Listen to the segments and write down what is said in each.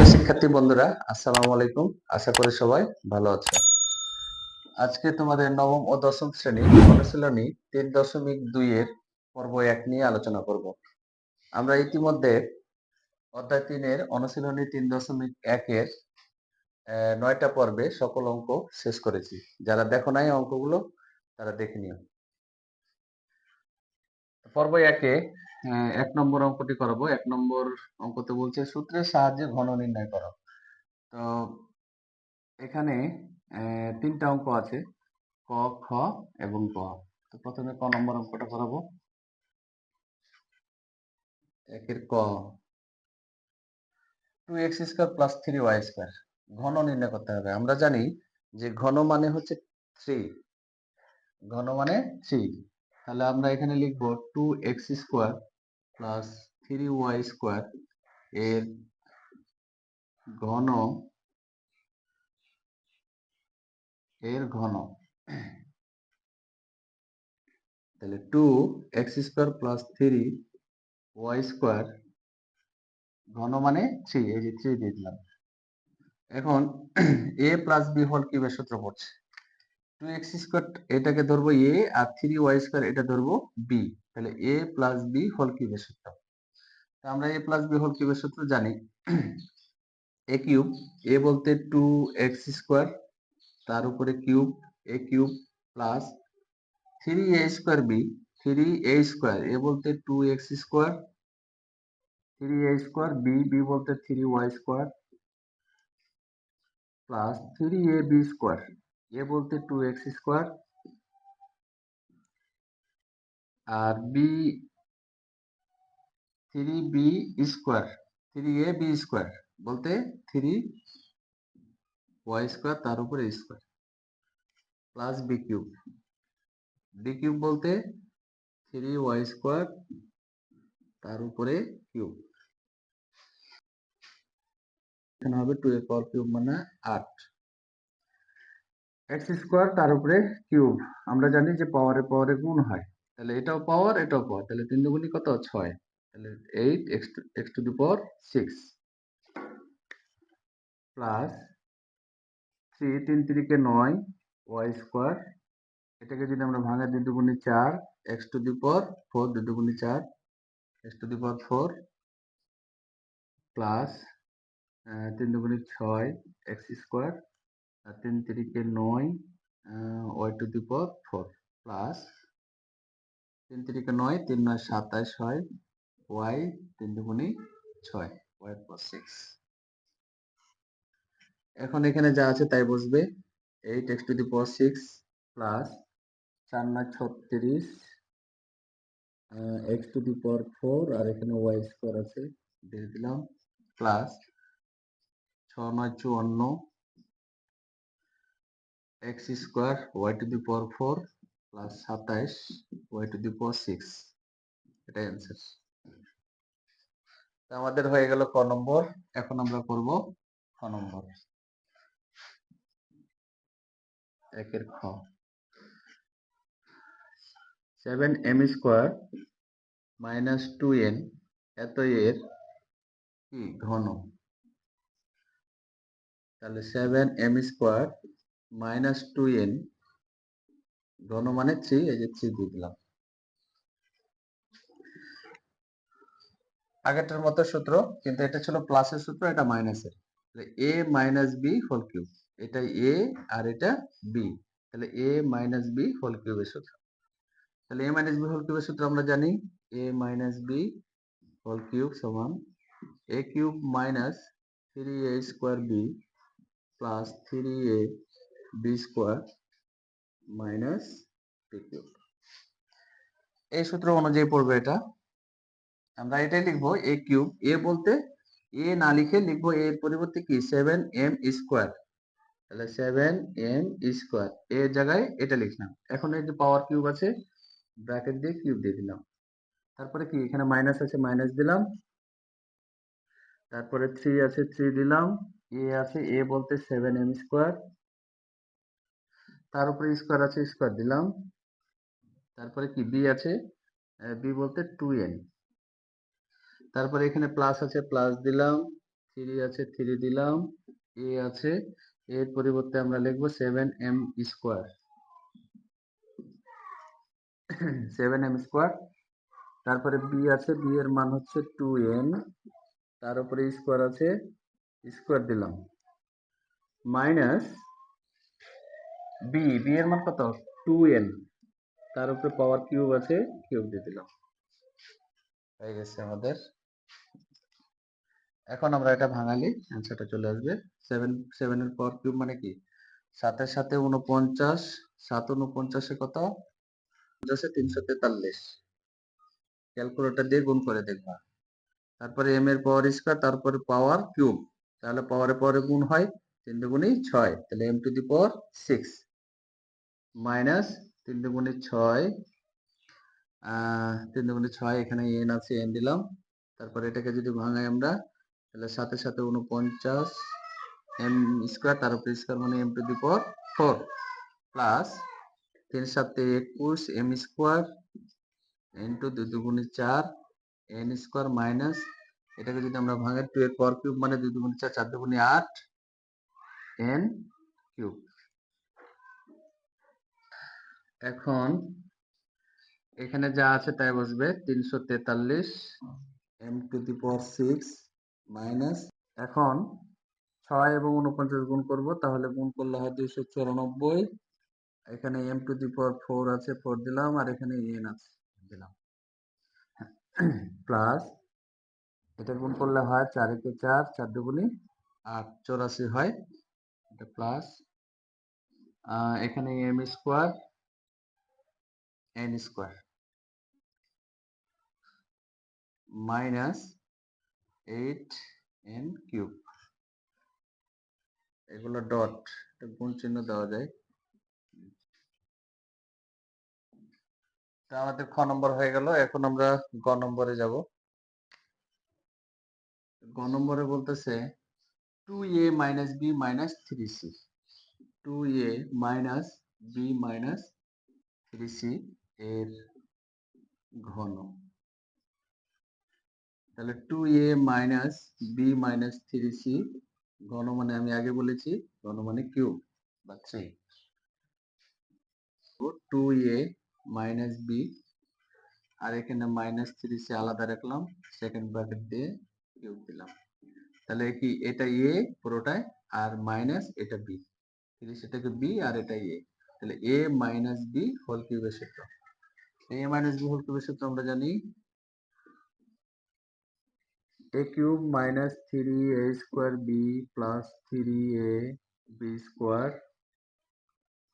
প্রিয় শিক্ষার্থী বন্ধুরা, আসসালামু আলাইকুম। আশা করি সবাই ভালো আছে আজকে তোমাদের নবম ও দশম শ্রেণি অনুশীলনী তিন দশমিক দুই এর পর্ব এক নিয়ে আলোচনা করব। আমরা ইতিমধ্যে অধ্যায় তিনের অনুশীলনী তিন দশমিক একের নয়টা পর্বে সকল অঙ্ক শেষ করেছি। যারা দেখো নাই অঙ্কগুলো, তারা দেখে নিও। পর্ব একে এক নম্বর অঙ্কটি করাবো। এক নম্বর অঙ্কতে বলছে, সূত্রের সাহায্যে ঘন নির্ণয় করো। তো এখানে তিনটা অঙ্ক আছে, ক, খ এবং গ। তো প্রথমে ক নম্বর অঙ্কটা করাবো। একের ক। Two x square plus three y square ঘন নির্ণয় করতে হবে। আমরা জানি যে ঘন মানে হচ্ছে থ্রি ঘন মানে থ্রি তাহলে আমরা এখানে লিখব two x square plus three y square এর ঘন এর ঘন। তাহলে two x square plus three y square ঘন মানে থ্রি এই যে থ্রি দিয়ে দিলাম। এখন এ প্লাস বি হল কিউবের সূত্র পড়ছে। টু এক্স স্কোয়ার এটাকে ধরবো এ আর থ্রি ওয়াই স্কোয়ার এটা ধরবো বি তাহলে এ প্লাস বি হল কিউবের সূত্র। আমরা এ প্লাস বি হল কিউবের সূত্র জানি। এ কিউব এ বলতে টু এক্স স্কোয়ার তার উপরে cube a cube plus three a square b three a square a বলতে two x square three a square b b বলতে three y square plus three a b square a বলতে two x square R b three b square three a b square বলতে three y square তার উপরে square plus b cube b cube বলতে three y square তার উপরে cube এখানে হবে two এর পাওয়ার কিউব মানে আট এক্স স্কোয়ার তার উপরে কিউব আমরা জানি যে পাওয়ারে পাওয়ারে গুণ হয় তাহলে এটাও পাওয়ার এটাও পাওয়ার তাহলে তিন দুগুণি কত? ছয়। তাহলে eight x to the power six plus three তিন তিরিকে নয় ওয়াই স্কোয়ার এটাকে যদি আমরা ভাঙা দুই দুগুণি চার x to the power four দুই দুগুণি চার x to the power four plus তিন দুগুণি ছয় এক্স স্কোয়ার আর তিন তিরিকে নয় y to the power four plus তিন তিরিকে নয়, তিন নয় সাতাশ হয়, ওয়াই তিন দুগুণি ছয়, ওয়াই পাওয়ার সিক্স এখন এখানে যা আছে তাই বসবে eight x to the power six plus চার নয় ছত্রিশ x to the power four আর এখানে ওয়াই স্কোয়ার আছে, দিয়ে দিলাম প্লাস ছ নয় চুয়ান্ন x square y to the power four plus সাতাইশ y to the power six এটাই অ্যান্সার আমাদের হয়ে গেল ক নম্বর। এখন আমরা করব খ নম্বর। একের খ। Seven m square minus two n এত এর কি ঘন? তাহলে seven m square minus two n ঘন মানে থ্রি এই যে থ্রি দিয়ে দিলাম। আগেরটার মতো সূত্র, কিন্তু এটা ছিল প্লাসের সূত্র, এটা মাইনাসের a minus b whole cube এটা এ আর এটা বি তাহলে এ মাইনাস বি হোল কিউবের সূত্র। তাহলে এ মাইনাস বি হোল কিউবের সূত্র আমরা জানি a minus b whole cube সমান a cube minus three a square b plus three a b square minus এই সূত্র অনুযায়ী পড়বে এটা। আমরা এটাই লিখব এ কিউব এ বলতে এ না লিখে লিখব এর পরিবর্তে কি? সেভেন এম স্কোয়ার তাহলে সেভেন এম স্কোয়ার এর জায়গায় এটা লিখলাম। এখন এই যে পাওয়ার কিউব আছে ব্র্যাকেট দিয়ে কিউব দিয়ে দিলাম। তারপরে কি? এখানে মাইনাস আছে মাইনাস দিলাম। তারপরে থ্রি আছে থ্রি দিলাম। এ আছে এ বলতে সেভেন এম স্কোয়ার তার উপরে স্কোয়ার আছে স্কোয়ার দিলাম। তারপরে কি? বি আছে। বি বলতে টু এন তারপরে এখানে প্লাস আছে প্লাস দিলাম। থ্রি আছে থ্রি দিলাম। এ আছে। এর পরিবর্তে আমরা লিখব seven m square seven m square তারপরে বি আছে বি এর মান হচ্ছে টু এন তার উপরে স্কোয়ার আছে স্কোয়ার দিলাম। মাইনাস বি বি এর মান কত? টু এন তার উপরে পাওয়ার কিউব আছে কিউব দিয়ে দিলাম। হয়ে গেছে আমাদের। এখন আমরা এটা ভাঙালি অ্যান্সারটা চলে আসবে। সেভেন সেভেনের পাওয়ার কিউব মানে কি? সাতের সাথে উনপঞ্চাশ সাত উনপঞ্চাশে কত? পঞ্চাশে তিনশো তেতাল্লিশ। ক্যালকুলেটর দিয়ে গুণ করে দেখবা। তারপরে এম এর পাওয়ার স্কোয়ার তারপরে পাওয়ার কিউব তাহলে পাওয়ারে পাওয়ারে গুণ হয়, তিন দুগুণই ছয়। তাহলে m to the power six minus তিন দুগুণে ছয় তিন দুগুণে ছয়, এখানে এন আছে এন দিলাম। তারপরে এটাকে যদি ভাঙাই আমরা, তাহলে সাথে সাথে উনপঞ্চাশ এম স্কোয়ার তার উপরে স্কোয়ার মানে m to the power four plus তিন সাথে একুশ এম স্কোয়ার এন টু দুই দুগুণে চার এন স্কোয়ার মাইনাস এটাকে যদি আমরা ভাঙাই টু এর পাওয়ার কিউব মানে দুই দুগুণে চার চার দুগুণে আট এন কিউব এখন এখানে যা আছে তাই বসবে, তিনশো তেতাল্লিশ m to the power six minus এখন ছয় এবং উনপঞ্চাশ গুণ করব, তাহলে গুণ করলে হয় দুইশো চুরানব্বই। এখানে m to the power four আছে ফোর দিলাম, আর এখানে এন আছে, দিলাম। প্লাস এটা গুণ করলে হয় চার একে চার চার দুগুণে আট, চৌরাশি হয়। এটা প্লাস এখানে m square square minus eight n cube এগুলো ডট গুণ চিহ্ন দেওয়া যায়। তা আমাদের খ নম্বর হয়ে গেল, এখন আমরা গ নম্বরে যাব। গ নম্বরে বলতেছে two a minus b minus three c two a minus b minus three c এর ঘন। তাহলে two a minus b minus three c ঘন মানে আমি আগে বলেছি, ঘন মানে কিউব বা three two a minus b আর এখানে মাইনাস থ্রি সি আলাদা রাখলাম সেকেন্ড ব্র্যাকেট দিয়ে কিউব দিলাম। তাহলে কি এটা এ পুরোটাই আর মাইনাস এটা বি থ্রি সেটাকে বি আর এটা এ তাহলে এ মাইনাস বি হোল কিউবের সূত্র। এ মাইনাস বি হোল কিউবের সূত্র আমরা জানি। A cube minus 3a square b plus 3a b square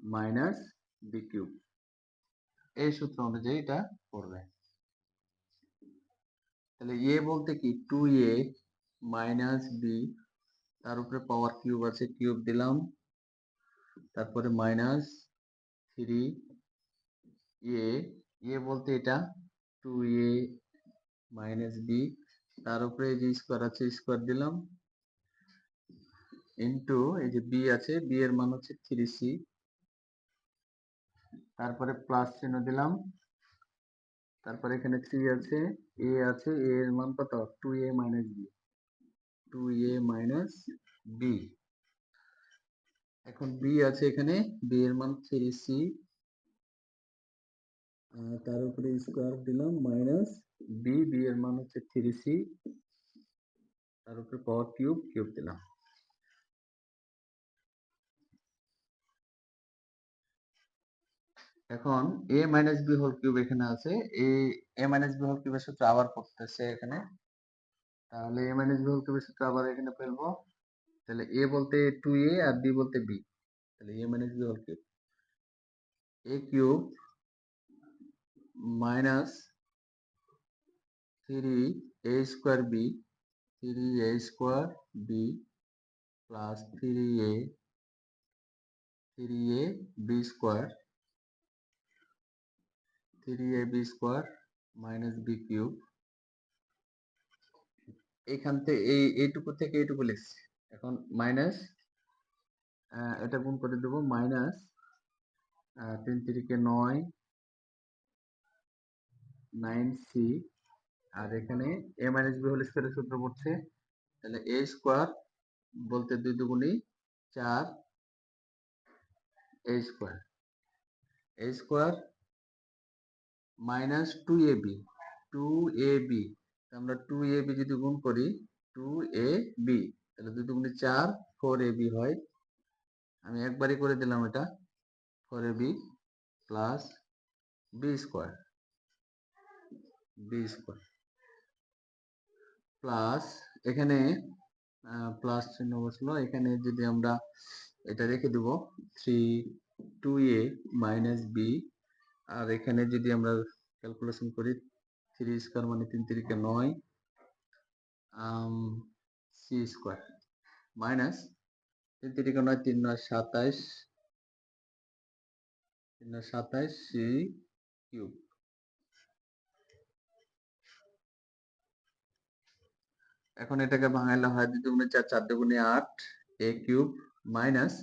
minus b cube এই সূত্র অনুযায়ী এটা করবে। তাহলে a বলতে কি? 2a মাইনাস b, তার উপরে পাওয়ার কিউব আছে কিউব দিলাম। তারপরে মাইনাস থ্রি এ এ বলতে এটা টু এ মাইনাস বি তার উপরে যে স্কোয়ার আছে স্কোয়ার দিলাম। ইন্টু এই যে বি আছে বি এর মান হচ্ছে থ্রি সি তারপরে প্লাস চিহ্ন দিলাম। তারপরে এখানে থ্রি আছে এ আছে এ এর মান কত? Two a minus b two a minus b এখন বি আছে এখানে বি এর মান থ্রি সি তার উপরে স্কোয়ার দিলাম মাইনাস বি বি এর মান হচ্ছে থ্রি সি তার উপরে পাওয়ার কিউব কিউব দিলাম। এখন a minus b whole cube এখানে আছে। A a minus b whole কিউবের সূত্র আবার করতেছে এখানে। তাহলে এ মাইনাস বি হোল কিউবের সূত্র আবার এখানে ফেলব। তাহলে এ বলতে টু এ আর বি বলতে বি তাহলে A minus B whole cube A cube minus three A square B three A square B plus three A three A B square three A B square minus B cube এইখান থেকে এই, এইটুকু থেকে এইটুকু লিখছি। এখন minus এটা গুণ করে দেবো মাইনাস তিন তিরিকে নয় নাইন সি, আর এখানে এ মাইনাস বি হোল স্কোয়ারের সূত্র পড়ছে। তাহলে এ স্কোয়ার বলতে দুই দুগুণি চার A square A square minus two A B two A B আমরা টু এ বি যদি গুণ করি টু এ বি তাহলে দুই দুগুণি চার ফোর এ বি হয়। আমি একবারই করে দিলাম এটা four A B plus B square B square plus এখানে প্লাস চিহ্ন বসল। এখানে যদি আমরা এটা রেখে দেব three two A minus B আর এখানে যদি আমরা ক্যালকুলেশন করি থ্রি স্কোয়ার মানে তিন তিরিকে নয় সি স্কোয়ার মাইনাস তিন তিরিকে নয়, তিন নয় সাতাইশ, তিন নয় সাতাইশ সি কিউব এখন এটাকে ভাঙাইলে হয় দুই দুগুণে চার চার দুগুণে আট, এ কিউব মাইনাস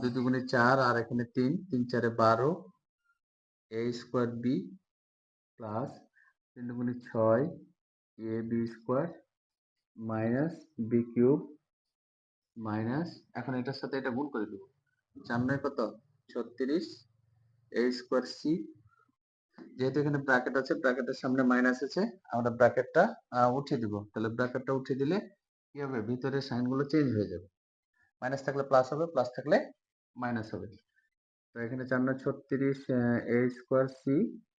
দুই দুগুণে চার আর এখানে তিন তিন চারে বারো, এ স্কোয়ার বি প্লাস তিন দুগুণে ছয়, A B square minus B cube minus, এখন এটার সাথে এটা গুণ করে দেবো। নয় কত? ছত্রিশ, এ স্কোয়ার সি যেহেতু এখানে ব্র্যাকেট আছে ব্র্যাকেটের সামনে মাইনাস আছে, আমরা ব্র্যাকেটটা উঠিয়ে দিব। তাহলে ব্র্যাকেটটা উঠিয়ে দিলে কি হবে? ভিতরে সাইনগুলো চেঞ্জ হয়ে যাবে। মাইনাস থাকলে প্লাস হবে প্লাস থাকলে মাইনাস হবে। তো এখানে চার নয় ছত্রিশ এ স্কোয়ার সি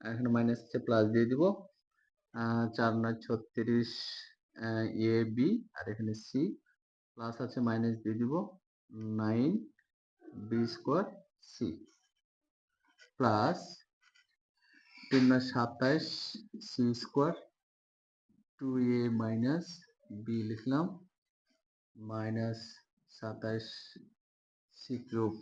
এখানে মাইনাস আছে প্লাস দিয়ে দিব। চার নয় ছত্রিশ এ বি আর এখানে সি প্লাস আছে মাইনাস দিয়ে দিব nine B square C plus তিন নয় সাতাইশ C square two A minus B লিখলাম মাইনাস সাতাইশ সি কিউব